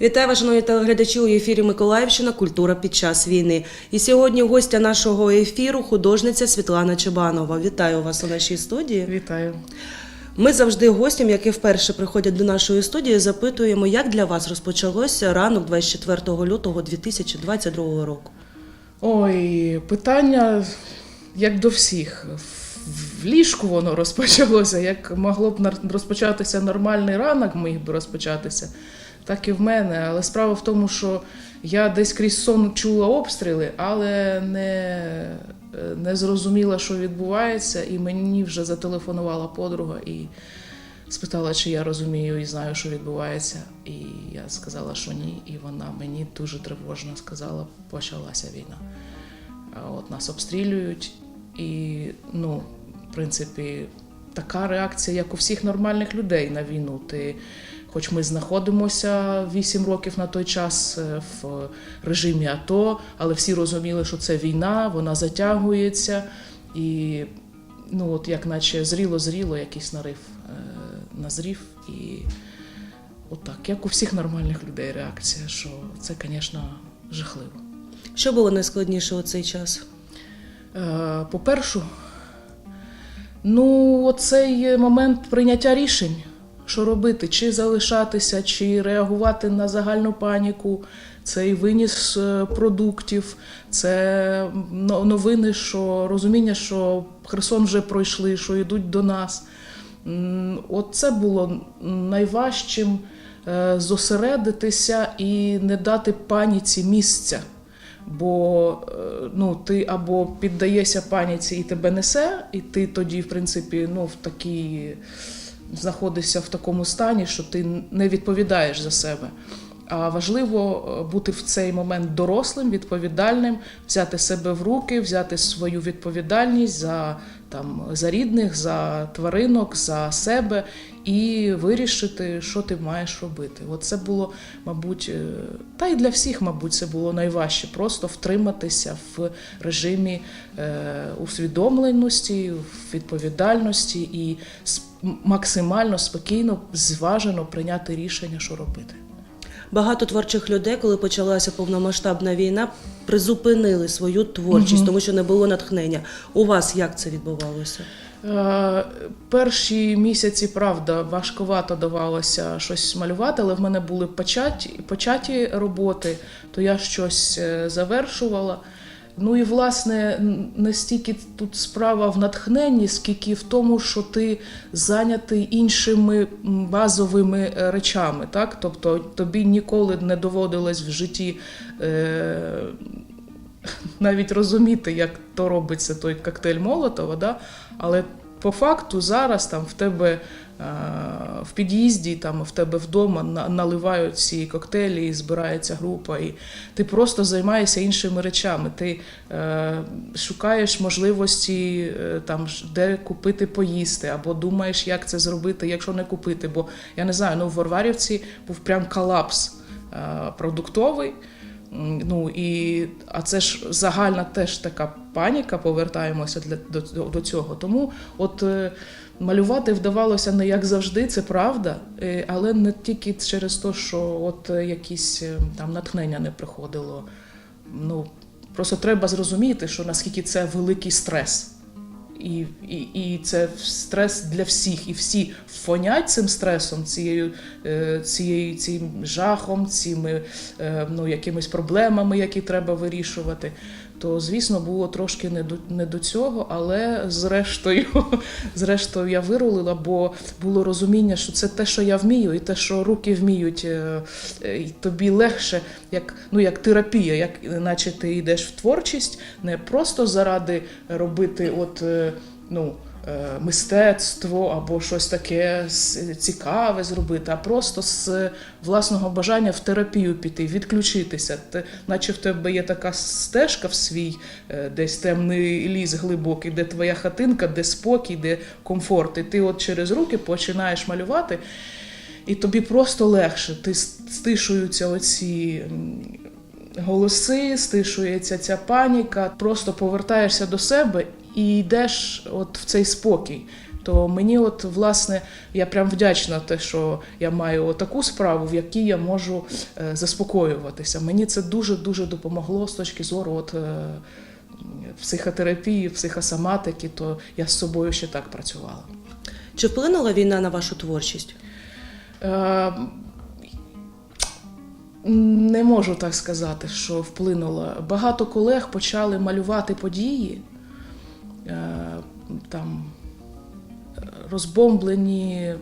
Вітаю вас, шановні телеглядачі у ефірі Миколаївщина Культура під час війни. І сьогодні гостя нашого ефіру художниця Світлана Чебанова. Вітаю вас у нашій студії. Вітаю. Ми завжди гостям, які вперше приходять до нашої студії, запитуємо, як для вас розпочалося ранок 24 лютого 2022 року. Ой, питання як до всіх. В ліжку воно розпочалося. Як могло б розпочатися нормальний ранок, міг би розпочатися, так і в мене. Але справа в тому, що я десь крізь сон чула обстріли, але не, не зрозуміла, що відбувається, і мені вже зателефонувала подруга і спитала, чи я розумію і знаю, що відбувається. І я сказала, що ні. І вона мені дуже тривожно сказала, почалася війна. От нас обстрілюють, і ну, в принципі, така реакція, як у всіх нормальних людей на війну. Ти, хоч ми знаходимося 8 років на той час е, в режимі АТО, але всі розуміли, що це війна, вона затягується, і ну, от як наче зріло-зріло, якийсь нарив е, назрів. І отак, як у всіх нормальних людей реакція, що це, звісно, жахливо. Що було найскладніше у цей час? Е, По-перше, ну, оцей момент прийняття рішень, що робити, чи залишатися, чи реагувати на загальну паніку, цей виніс е, продуктів, це новини, що розуміння, що Херсон вже пройшли, що йдуть до нас. М, От це було найважчим е, зосередитися і не дати паніці місця. Бо е, ну, ти або піддаєшся паніці і тебе несе, і ти тоді, в принципі, ну, в такій, знаходишся в такому стані, що ти не відповідаєш за себе. А важливо е, бути в цей момент дорослим, відповідальним, взяти себе в руки, взяти свою відповідальність за, там, за рідних, за тваринок, за себе і вирішити, що ти маєш робити. От це було, мабуть, е, та й для всіх, мабуть, це було найважче просто втриматися в режимі е, усвідомленості, в відповідальності і максимально спокійно, зважено прийняти рішення, що робити. Багато творчих людей, коли почалася повномасштабна війна, призупинили свою творчість, тому що не було натхнення. У вас як це відбувалося? Е, Перші місяці, правда, важковато давалося щось малювати, але в мене були початі, початі роботи, то я щось е, завершувала. Ну і власне не стільки тут справа в натхненні, скільки в тому, що ти зайнятий іншими базовими е, речами. Так? Тобто тобі ніколи не доводилось в житті е, навіть розуміти, як то робиться той коктейль Молотова, да? але по факту зараз там в тебе е, в під'їзді, там в тебе вдома наливають ці коктейлі, і збирається група, і ти просто займаєшся іншими речами. Ти е, шукаєш можливості е, там де купити поїсти, або думаєш, як це зробити, якщо не купити. Бо я не знаю, ну в Варварівці був прям колапс е, продуктовий. Ну і а це ж загальна теж така паніка. Повертаємося для до, до- цього. Тому от е, малювати вдавалося не як завжди, це правда, е, але не тільки через те, що от е, якісь там натхнення не приходило. Ну просто треба зрозуміти, що наскільки це великий стрес. І, і, і це стрес для всіх, і всі фонять цим стресом, цією, е, цією цим жахом, цими е, ну, якимись проблемами, які треба вирішувати. То, звісно, було трошки не до, не до цього, але зрештою, зрештою я вирулила, бо було розуміння, що це те, що я вмію, і те, що руки вміють, е, е, і тобі легше, як, ну, як терапія, як наче ти йдеш в творчість, не просто заради робити от, е, ну, мистецтво або щось таке цікаве зробити, а просто з власного бажання в терапію піти, відключитися. Те, наче в тебе є така стежка в свій, е, десь темний ліс глибокий, де твоя хатинка, де спокій, де комфорт. І ти от через руки починаєш малювати. І тобі просто легше. Ти стишуються оці голоси, стишується ця паніка, просто повертаєшся до себе і йдеш от в цей спокій. То мені, от власне, я прям вдячна те, що я маю таку справу, в якій я можу е, заспокоюватися. Мені це дуже дуже допомогло з точки зору от, е, психотерапії, психосоматики, то я з собою ще так працювала. Чи вплинула війна на вашу творчість? Е, Не можу так сказати, що вплинуло. Багато колег почали малювати події, там е, розбомблені е,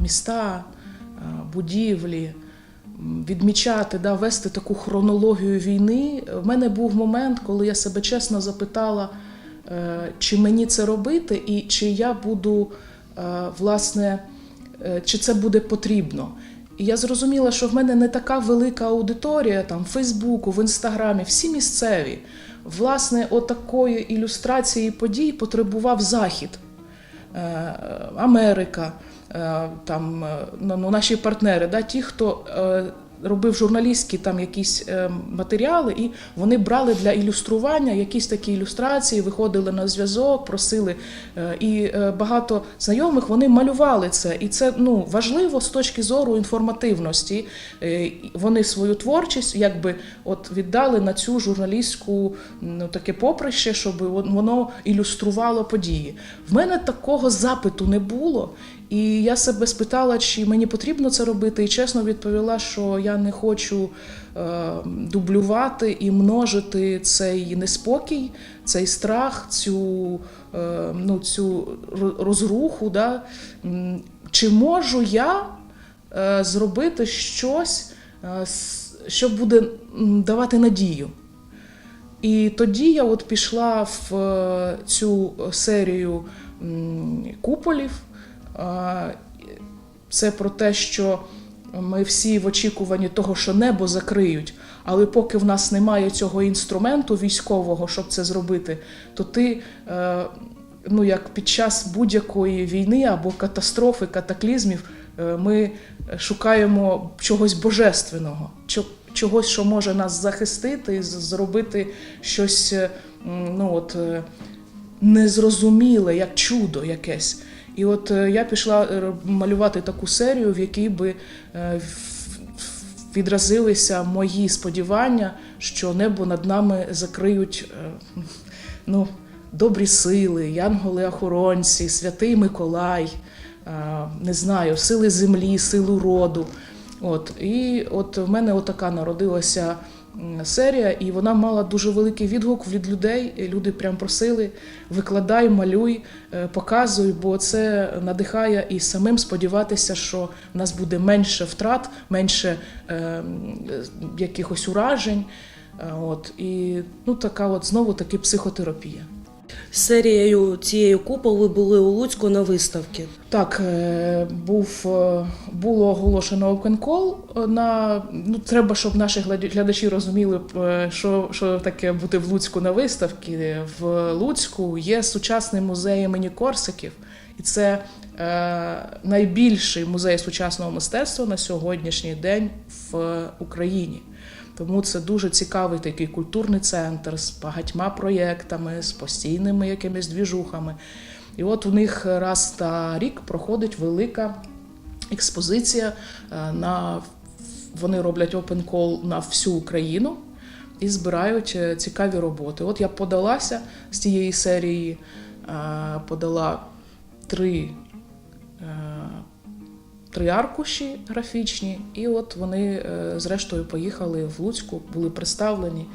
міста, е, будівлі, відмічати, да, вести таку хронологію війни. В мене був момент, коли я себе чесно запитала, е, чи мені це робити, і чи я буду, е, власне, е, чи це буде потрібно. І я зрозуміла, що в мене не така велика аудиторія там в Фейсбуку, в Інстаграмі, всі місцеві. Власне, отакої ілюстрації подій потребував Захід. Е, Америка, е, там е, ну, наші партнери, да, ті, хто робив журналістські там якісь е, матеріали, і вони брали для ілюстрування якісь такі ілюстрації, виходили на зв'язок, просили. е, І е, багато знайомих вони малювали це. І це ну, важливо з точки зору інформативності. Вони свою творчість якби от віддали на цю журналістську ну, таке поприще, щоб воно ілюструвало події. В мене такого запиту не було. І я себе спитала, чи мені потрібно це робити, і чесно відповіла, що я не хочу е, дублювати і множити цей неспокій, цей страх, цю, е, ну, цю ро- розруху. Да? Чи можу я е, зробити щось, е, що буде давати надію? І тоді я от пішла в е, цю серію м, куполів. Це про те, що ми всі в очікуванні того, що небо закриють, але поки в нас немає цього інструменту військового, щоб це зробити, то ти, е, ну як під час будь-якої війни або катастрофи, катаклізмів, е, ми шукаємо чогось божественного, чогось, що може нас захистити, зробити щось ну, от, е, незрозуміле, як чудо якесь. І от е, я пішла е, малювати таку серію, в якій би е, відразилися мої сподівання, що небо над нами закриють ну, добрі сили, янголи-охоронці, святий Миколай, не знаю, сили землі, силу роду. От, і от в мене отака народилася серія, і вона мала дуже великий відгук від людей. Люди прям просили: викладай, малюй, е, показуй, бо це надихає і самим сподіватися, що в нас буде менше втрат, менше е, якихось уражень. Е, От, і ну, така от знову таки психотерапія. Серією цією купол ви були у Луцьку на виставці. Так, е, був, е, було оголошено open call на ну треба, щоб наші глядачі розуміли, е, що, що таке бути в Луцьку на виставці. В Луцьку є сучасний музей імені Корсиків, і це е, найбільший музей сучасного мистецтва на сьогоднішній день в Україні. Тому це дуже цікавий такий культурний центр з багатьма проєктами, з постійними якимись двіжухами. І от у них раз на рік проходить велика експозиція е, на вони роблять open call на всю Україну і збирають е, цікаві роботи. От я подалася з тієї серії, е, подала три, три аркуші графічні, і от вони е, зрештою поїхали в Луцьку, були представлені.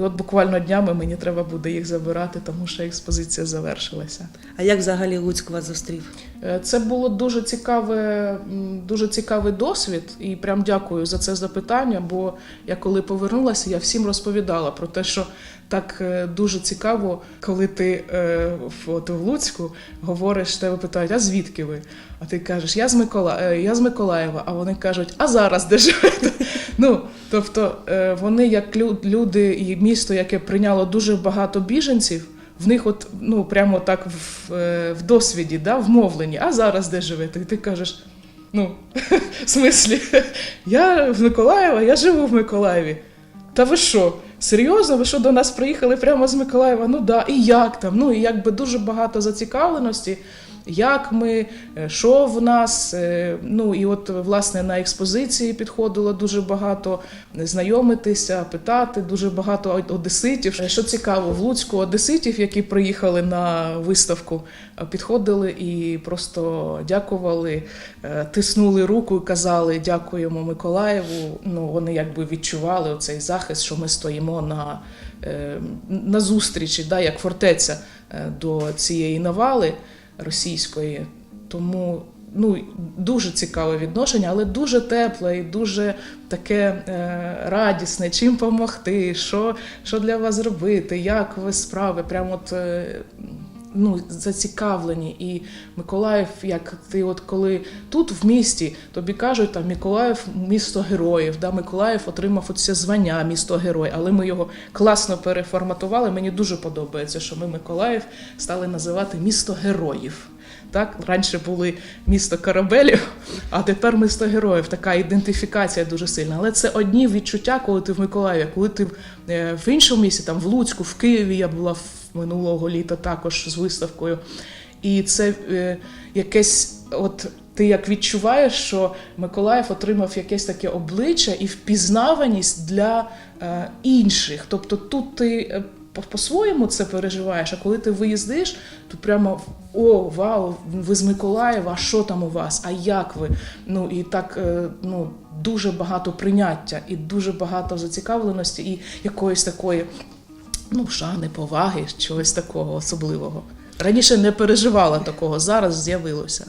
І от буквально днями мені треба буде їх забирати, тому що експозиція завершилася. А як взагалі Луцьк вас зустрів? Е, Це було дуже цікаве, дуже цікавий досвід, і прям дякую за це запитання. Бо я коли повернулася, я всім розповідала про те, що так е, дуже цікаво, коли ти е, в- от в Луцьку говориш, тебе питають, а звідки ви? А ти кажеш, я з Микола... я з Миколаєва. А вони кажуть, а зараз де живете? Ну тобто е, вони як люди і місто, яке прийняло дуже багато біженців. В них от ну прямо так в, е, в досвіді, да, вмовлені. А зараз де живете? І ти кажеш: ну, в смислі, я в Миколаєва, я живу в Миколаєві. Та ви що? Серйозно, ви що до нас приїхали прямо з Миколаєва? Ну да, і як там? Ну і якби дуже багато зацікавленості. Як ми, е, що в нас. е, Ну і от власне на експозиції підходило дуже багато знайомитися, питати, дуже багато одеситів. Що цікаво, в Луцьку одеситів, які приїхали на виставку, е, підходили і просто дякували, е, тиснули руку і казали дякуємо Миколаєву. Ну вони якби відчували цей захист, що ми стоїмо на, е, на зустрічі, да, як фортеця е, до цієї навали російської. Тому ну, дуже цікаве відношення, але дуже тепле і дуже таке е, радісне, чим допомогти, що, що для вас робити, як ви справи. Прямо от. Е, Ну, зацікавлені. І Миколаїв, як ти, от коли тут в місті тобі кажуть, там Миколаїв місто героїв, да, Миколаїв отримав оце звання місто герой, але ми його класно переформатували. Мені дуже подобається, що ми Миколаїв стали називати місто героїв. Так, раніше були місто корабелів, а тепер місто героїв. Така ідентифікація дуже сильна. Але це одні відчуття, коли ти в Миколаєві, коли ти е, в іншому місті, там в Луцьку, в Києві я була в минулого літа також з виставкою. І це е, якесь, от ти як відчуваєш, що Миколаїв отримав якесь таке обличчя і впізнаваність для е, інших. Тобто тут ти. е, по- По-своєму це переживаєш, а коли ти виїздиш, то прямо о, вау, ви з Миколаєва, що там у вас? А як ви? Ну і так ну, дуже багато прийняття і дуже багато зацікавленості, і якоїсь такої ну, шани, поваги, чогось такого особливого. Раніше не переживала такого, зараз з'явилося.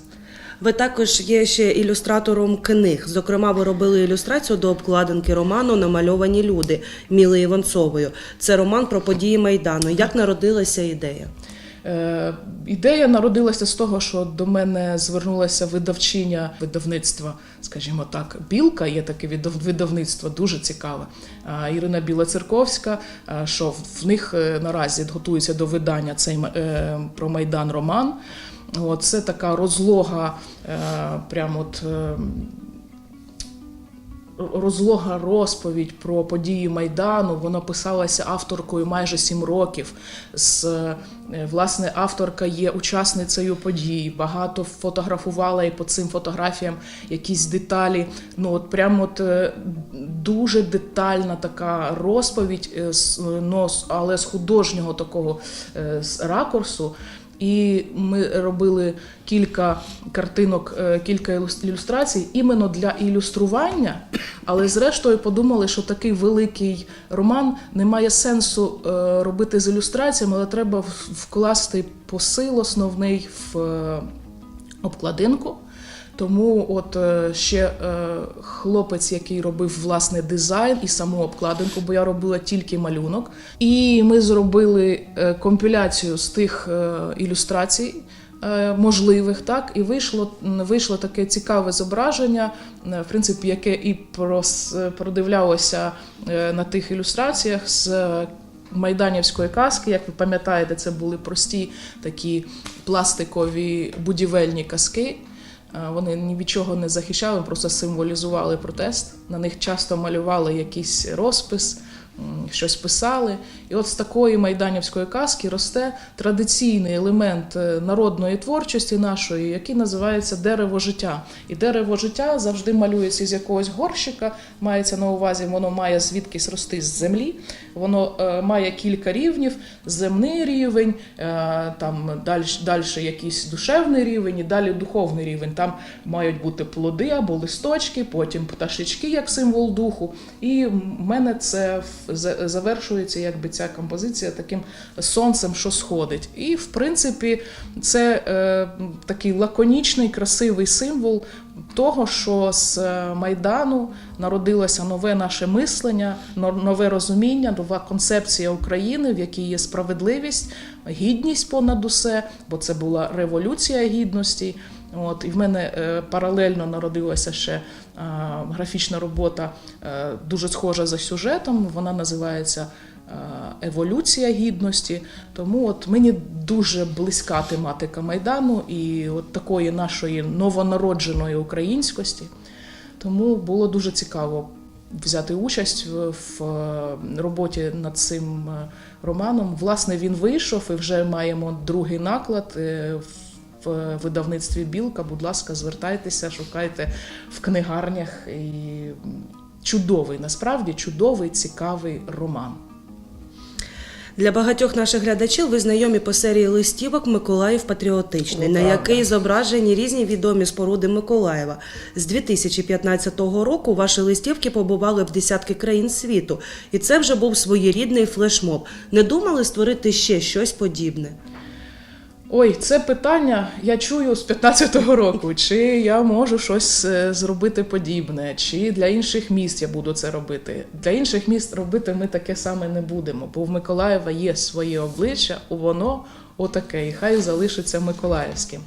Ви також є ще ілюстратором книг. Зокрема, ви робили ілюстрацію до обкладинки роману Намальовані люди Міли Іванцовою. Це роман про події Майдану. Як народилася ідея? Е, ідея народилася з того, що до мене звернулася видавчиня видавництва, скажімо так, білка. Є таке видавництво, дуже цікаве. Ірина Білоцерковська, що в них е, наразі готується до видання цей е, про майдан роман. От, це така розлога, прямо от. Розлога розповідь про події Майдану. Вона писалася авторкою майже сім років. З, е, власне, авторка є учасницею подій, багато фотографувала і по цим фотографіям якісь деталі. Ну, от прямо от е, дуже детальна така розповідь, е, але з художнього такого ракурсу. І ми робили кілька картинок, е, кілька ілюс- ілюстрацій іменно для ілюстрування. Але зрештою подумали, що такий великий роман не має сенсу е, робити з ілюстраціями, але треба вкласти посил основний в е, обкладинку. Тому от е, ще е, хлопець, який робив власне дизайн і саму обкладинку, бо я робила тільки малюнок. І ми зробили е, компіляцію з тих ілюстрацій. Можливих, так, і вийшло, вийшло таке цікаве зображення, в принципі, яке і продивлялося на тих ілюстраціях з майданівської казки. Як ви пам'ятаєте, це були прості такі пластикові будівельні казки. Е, Вони ні від чого не захищали, просто символізували протест. На них часто малювали якийсь розпис, щось писали. І от з такої майданівської казки росте традиційний елемент е, народної творчості нашої, який називається дерево життя. І дерево життя завжди малюється з якогось горщика, мається на увазі, воно має звідкись рости з землі, воно е, має кілька рівнів: земний рівень, е, там далі, далі якийсь душевний рівень і далі духовний рівень. Там мають бути плоди або листочки, потім пташечки як символ духу. І в мене це в- завершується якби ця композиція таким сонцем, що сходить. І в принципі, це е, такий лаконічний, красивий символ того, що з е, Майдану народилося нове наше мислення, но- нове розуміння, нова концепція України, в якій є справедливість, гідність понад усе, бо це була революція гідності. От, і в мене е, паралельно народилася ще е, графічна робота, е, дуже схожа за сюжетом. Вона називається Еволюція гідності. Тому от мені дуже близька тематика Майдану і от такої нашої новонародженої українськості. Тому було дуже цікаво взяти участь в, роботі над цим романом. Власне, він вийшов і вже маємо другий наклад. Е, в- в видавництві Білка. Будь ласка, звертайтеся, шукайте в книгарнях. І чудовий, насправді чудовий, цікавий роман. Для багатьох наших глядачів ви знайомі по серії листівок Миколаїв патріотичний, О, на який зображені різні відомі споруди Миколаєва. З 2015 року ваші листівки побували в десятки країн світу, і це вже був своєрідний флешмоб. Не думали створити ще щось подібне? Ой, це питання я чую з 15-го року. Чи я можу щось е, зробити подібне, чи для інших міст я буду це робити. Для інших міст робити ми таке саме не будемо, бо в Миколаєва є своє обличчя, воно отаке, і хай залишиться миколаївським.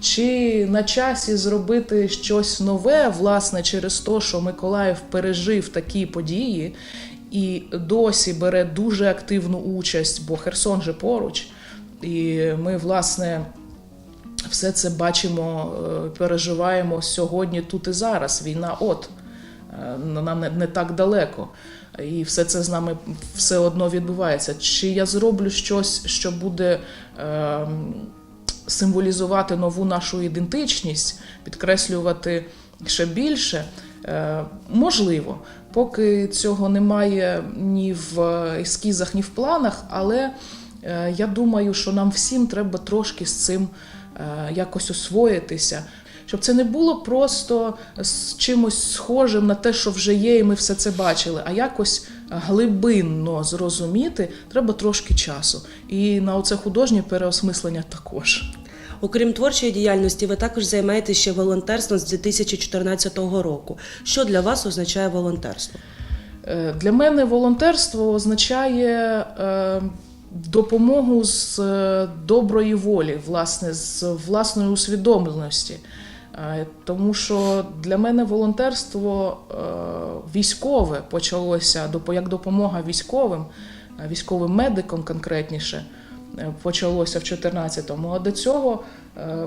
Чи на часі зробити щось нове, власне, через те, що Миколаїв пережив такі події і досі бере дуже активну участь, бо Херсон же поруч. І ми, власне, все це бачимо, е, переживаємо сьогодні, тут і зараз. Війна от е, нам не, так далеко. І все це з нами все одно відбувається. Чи я зроблю щось, що буде е, символізувати нову нашу ідентичність, підкреслювати ще більше? Е, можливо, поки цього немає ні в ескізах, ні в планах, але е, я думаю, що нам всім треба трошки з цим е, якось освоїтися. Щоб це не було просто з чимось схожим на те, що вже є, і ми все це бачили, а якось глибинно зрозуміти треба трошки часу. І на оце художнє переосмислення також. Окрім творчої діяльності, ви також займаєтеся ще волонтерством з 2014 року. Що для вас означає волонтерство? Е, Для мене волонтерство означає е, допомогу з е, доброї волі, власне, з власної усвідомленості. Е, Тому що для мене волонтерство е, військове почалося як допомога військовим, військовим медикам конкретніше. Почалося в 14-му. А до цього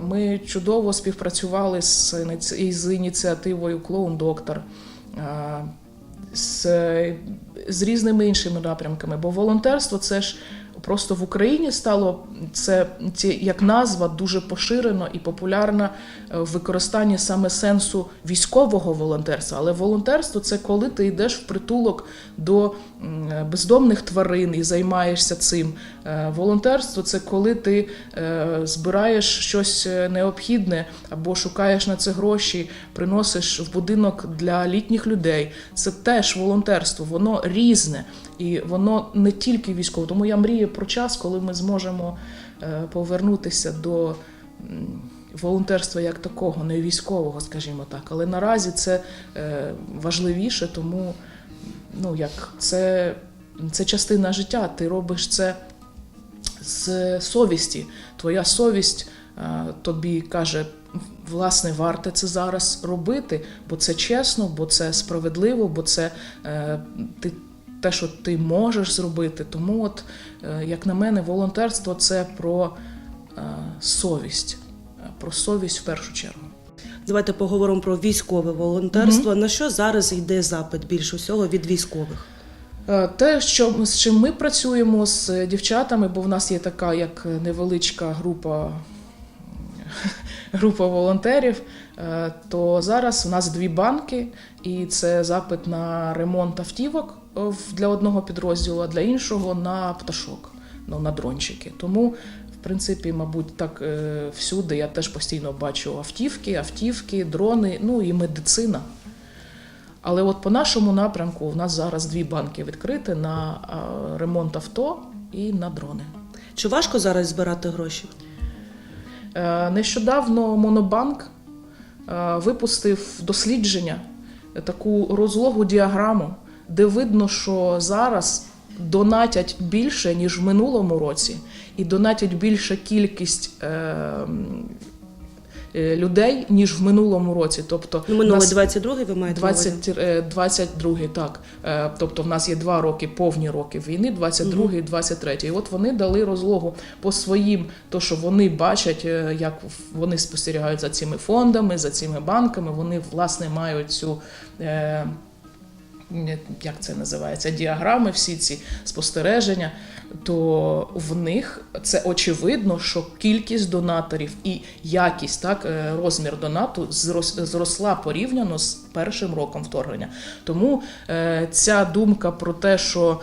ми чудово співпрацювали з, із ініціативою Клоун Доктор з, з різними іншими напрямками. Бо волонтерство це ж просто в Україні стало це, як назва дуже поширено і популярна використанні саме сенсу військового волонтерства. Але волонтерство це коли ти йдеш в притулок до бездомних тварин і займаєшся цим. Е, Волонтерство це коли ти е, збираєш щось е, необхідне або шукаєш на це гроші, приносиш в будинок для літніх людей. Це теж волонтерство, воно різне і воно не тільки військове. Тому я мрію про час, коли ми зможемо е, повернутися до волонтерства як такого, не військового, скажімо так. Але наразі це е, важливіше, тому ну, як це, це частина життя. Ти робиш це з совісті. Твоя совість е, тобі каже, власне, варте це зараз робити, бо це чесно, бо це справедливо, бо це е, ти. Те, що ти можеш зробити, тому, от, е, як на мене, волонтерство це про е, совість, про совість в першу чергу. Давайте поговоримо про військове волонтерство. На що зараз йде запит більше всього від військових? Е, Те, що з чим ми працюємо з дівчатами, бо в нас є така як невеличка група, група волонтерів, е, то зараз у нас дві банки, і це запит на ремонт автівок е, для одного підрозділу, а для іншого на пташок, ну, на дрончики. Тому, принципі, мабуть, так е, всюди я теж постійно бачу автівки, автівки, дрони, ну і медицина. Але от по нашому напрямку у нас зараз дві банки відкриті на а, ремонт авто і на дрони. Чи важко зараз збирати гроші? Е, Нещодавно Монобанк е, випустив дослідження, е, таку розлогу діаграму, де видно, що зараз донатять більше, ніж в минулому році, і донатять більша кількість е, е, людей, ніж в минулому році. Тобто Ну, минулий нас- 22-й ви маєте на увазі? 20, е, 22 так. Е, Тобто в нас є два роки, повні роки війни, 22 і 23. І от вони дали розлогу по своїм, то що вони бачать, е, як вони спостерігають за цими фондами, за цими банками. Вони власне мають цю. е, як це називається, діаграми, всі ці спостереження, то в них це очевидно, що кількість донаторів і якість, так, е, розмір донату зрос- зросла порівняно з першим роком вторгнення. Тому е, ця думка про те, що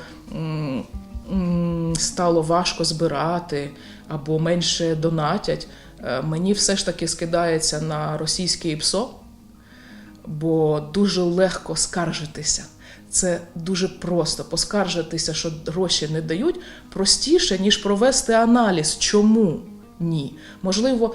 стало важко збирати або менше донатять, е, мені все ж таки скидається на російське ІПСО, бо дуже легко скаржитися. Це дуже просто поскаржитися, що гроші не дають, простіше, ніж провести аналіз, чому ні. Можливо,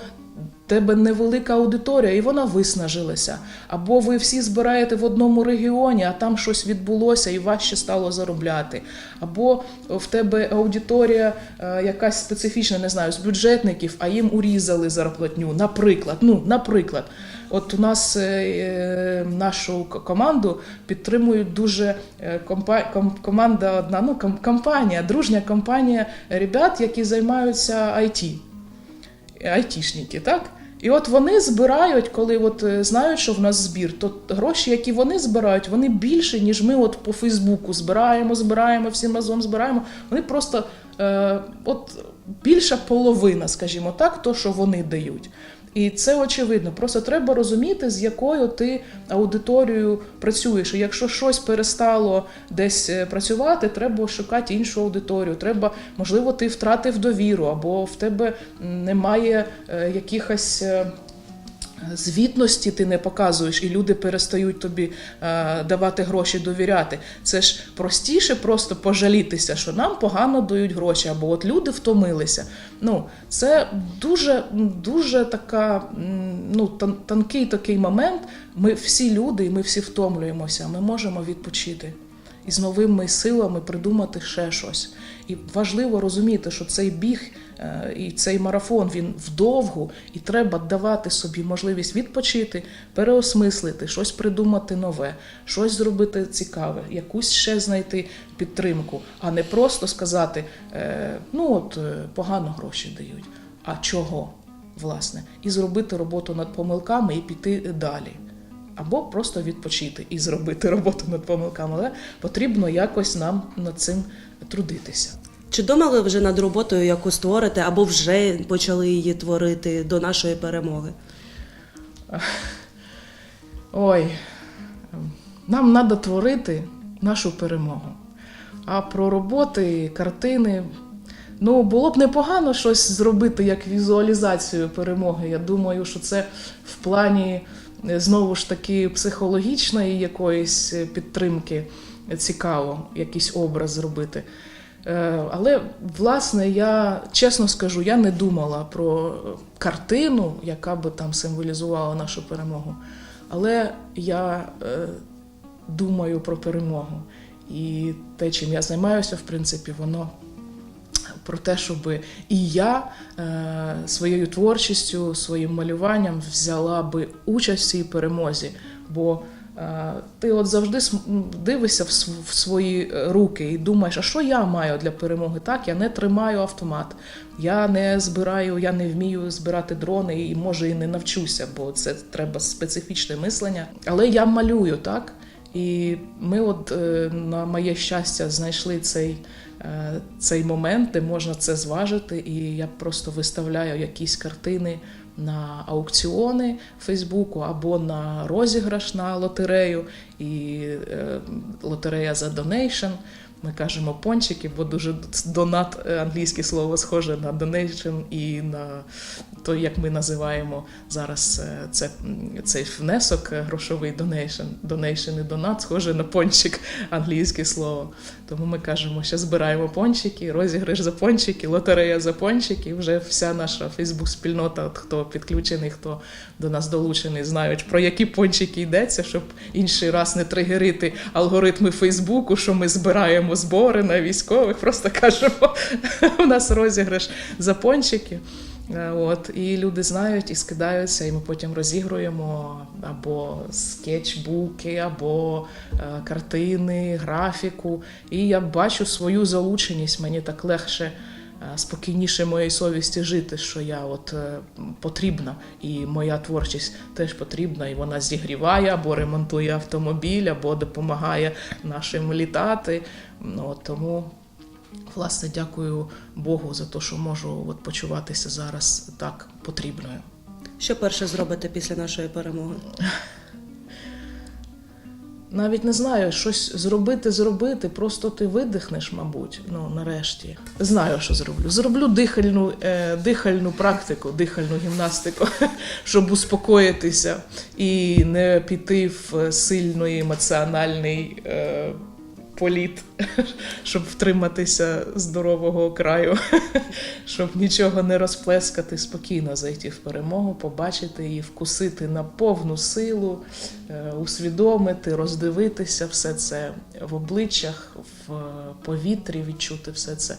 тебе невелика аудиторія, і вона виснажилася. Або ви всі збираєте в одному регіоні, а там щось відбулося і важче стало заробляти. Або в тебе аудиторія е, якась специфічна, не знаю, з бюджетників, а їм урізали зарплатню. Наприклад, ну, наприклад. От у нас е, е, нашу команду підтримують дуже е, команда одна, ну компанія, дружня компанія ребят, які займаються IT айтішники, так? І от вони збирають, коли от знають, що в нас збір, то гроші, які вони збирають, вони більше, ніж ми от по Фейсбуку збираємо, збираємо, всім разом збираємо. Вони просто е, от більша половина, скажімо так, то, що вони дають. І це очевидно. Просто треба розуміти, з якою ти аудиторією працюєш. І якщо щось перестало десь е, працювати, треба шукати іншу аудиторію. Треба, можливо, ти втратив довіру, або в тебе немає е, якихось. Звітності ти не показуєш, і люди перестають тобі е, давати гроші, довіряти. Це ж простіше просто пожалітися, що нам погано дають гроші, або от люди втомилися. Ну, це дуже, дуже така ну, тон- тонкий такий момент. Ми всі люди, і ми всі втомлюємося. Ми можемо відпочити і з новими силами придумати ще щось. І важливо розуміти, що цей біг і цей марафон він вдовгу, і треба давати собі можливість відпочити, переосмислити, щось придумати нове, щось зробити цікаве, якусь ще знайти підтримку, а не просто сказати: е, ну от е, погано гроші дають. А чого? Власне, і зробити роботу над помилками і піти далі або просто відпочити і зробити роботу над помилками, але потрібно якось нам над цим трудитися. Чи думали вже над роботою, яку створите, або вже почали її творити до нашої перемоги? Ой, нам треба творити нашу перемогу. А про роботи, картини. Ну, було б непогано щось зробити як візуалізацію перемоги. Я думаю, що це в плані е, знову ж таки психологічної якоїсь е, підтримки цікаво, якийсь образ зробити. Е, Але, власне, я чесно скажу, я не думала про картину, яка би там символізувала нашу перемогу. Але я е, думаю про перемогу. І те, чим я займаюся, в принципі, воно про те, щоб і я е, своєю творчістю, своїм малюванням взяла би участь в цій перемозі. Бо ти от завжди дивишся в, свої е, руки і думаєш, а що я маю для перемоги? Так, я не тримаю автомат, я не збираю, я не вмію збирати дрони і може і не навчуся, бо це треба специфічне мислення. Але я малюю, так? І ми, от е, на моє щастя, знайшли цей, е, цей момент, де можна це зважити, і я просто виставляю якісь картини на аукціони Фейсбуку або на розіграш на лотерею, і е, лотерея за донейшн. Ми кажемо пончики, бо дуже донат е, англійське слово схоже на donation і на то, як ми називаємо зараз е, це, цей внесок е, грошовий donation. Donation і донат схоже на пончик англійське слово. Тому ми кажемо, що збираємо пончики, розіграш за пончики, лотерея за пончики. Вже вся наша Фейсбук-спільнота, от хто підключений, хто до нас долучений, знають про які пончики йдеться, щоб інший раз не тригерити алгоритми Фейсбуку, що ми збираємо збори на військових. Просто кажемо, у нас розіграш за пончики. Е, От, і люди знають і скидаються, і ми потім розігруємо або скетчбуки, або е, картини, графіку. І я бачу свою залученість, мені так легше спокійніше моїй совісті жити, що я от е, потрібна, і моя творчість теж потрібна, і вона зігріває або ремонтує автомобіль, або допомагає нашим літати. Ну, от тому, власне, дякую Богу за те, що можу от почуватися зараз так потрібною. Що перше зробите після нашої перемоги? Навіть не знаю, щось зробити, зробити, просто ти видихнеш, мабуть, ну нарешті. Знаю, що зроблю. Зроблю дихальну, е, дихальну практику, дихальну гімнастику, щоб успокоїтися і не піти в сильний емоціональний е, політ, щоб втриматися здорового краю, щоб нічого не розплескати, спокійно зайти в перемогу, побачити її, вкусити на повну силу, е, усвідомити, роздивитися все це в обличчях, в повітрі, відчути все це.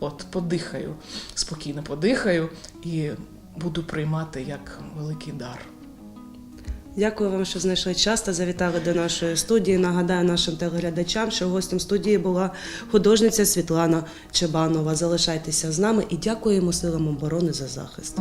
От подихаю, спокійно подихаю і буду приймати як великий дар. Дякую вам, що знайшли час та завітали до нашої студії. Нагадаю нашим телеглядачам, що гостем студії була художниця Світлана Чебанова. Залишайтеся з нами і дякуємо силам оборони за захист.